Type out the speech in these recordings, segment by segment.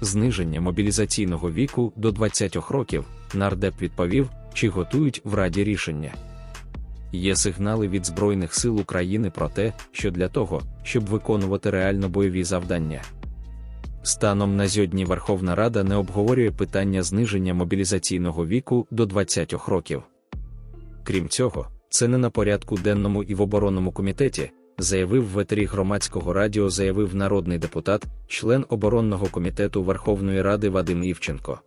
зниження мобілізаційного віку до 20 років, нардеп відповів, чи готують в Раді рішення. Є сигнали від Збройних сил України про те, що для того, щоб виконувати реально бойові завдання. Станом на сьогодні Верховна Рада не обговорює питання зниження мобілізаційного віку до 20 років. Крім цього, це не на порядку денному і в оборонному комітеті, заявив в етері громадського радіо, заявив народний депутат, член оборонного комітету Верховної Ради Вадим Івченко.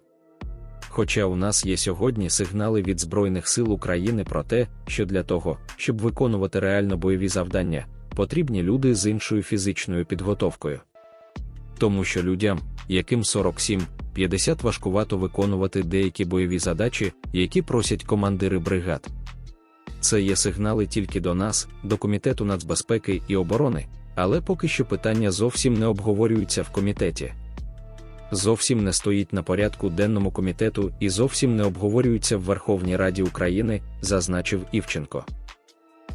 Хоча у нас є сьогодні сигнали від Збройних сил України про те, що для того, щоб виконувати реально бойові завдання, потрібні люди з іншою фізичною підготовкою. Тому що людям, яким 47-50 важкувато виконувати деякі бойові задачі, які просять командири бригад. Це є сигнали тільки до нас, до Комітету нацбезпеки і оборони, але поки що питання зовсім не обговорюються в комітеті. Зовсім не стоїть на порядку денному комітету і зовсім не обговорюються в Верховній Раді України, зазначив Івченко.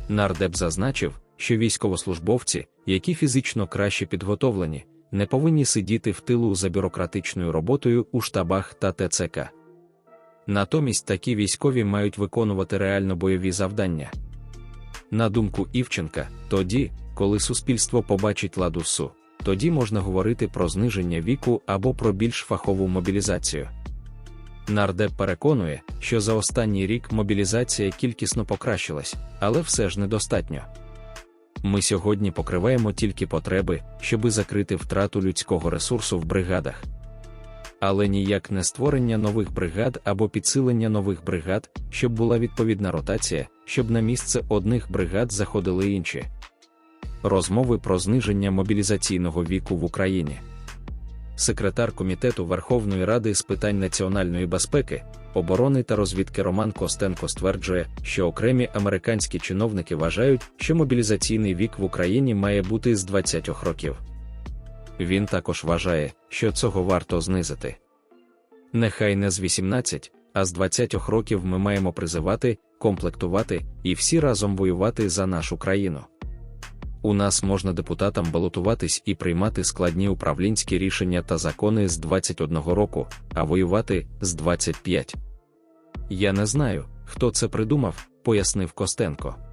Нардеп зазначив, що військовослужбовці, які фізично краще підготовлені, не повинні сидіти в тилу за бюрократичною роботою у штабах та ТЦК. Натомість такі військові мають виконувати реально бойові завдання. На думку Івченка, тоді, коли суспільство побачить ладу СУ, тоді можна говорити про зниження віку або про більш фахову мобілізацію. Нардеп переконує, що за останній рік мобілізація кількісно покращилась, але все ж недостатньо. Ми сьогодні покриваємо тільки потреби, щоби закрити втрату людського ресурсу в бригадах. Але ніяк не створення нових бригад або підсилення нових бригад, щоб була відповідна ротація, щоб на місце одних бригад заходили інші. Розмови про зниження мобілізаційного віку в Україні. Секретар Комітету Верховної Ради з питань національної безпеки, оборони та розвідки Роман Костенко стверджує, що окремі американські чиновники вважають, що мобілізаційний вік в Україні має бути з 20 років. Він також вважає, що цього варто знизити. Нехай не з 18, а з 20 років ми маємо призивати, комплектувати і всі разом воювати за нашу країну. У нас можна депутатам балотуватись і приймати складні управлінські рішення та закони з 21 року, а воювати з 25. Я не знаю, хто це придумав, пояснив Костенко.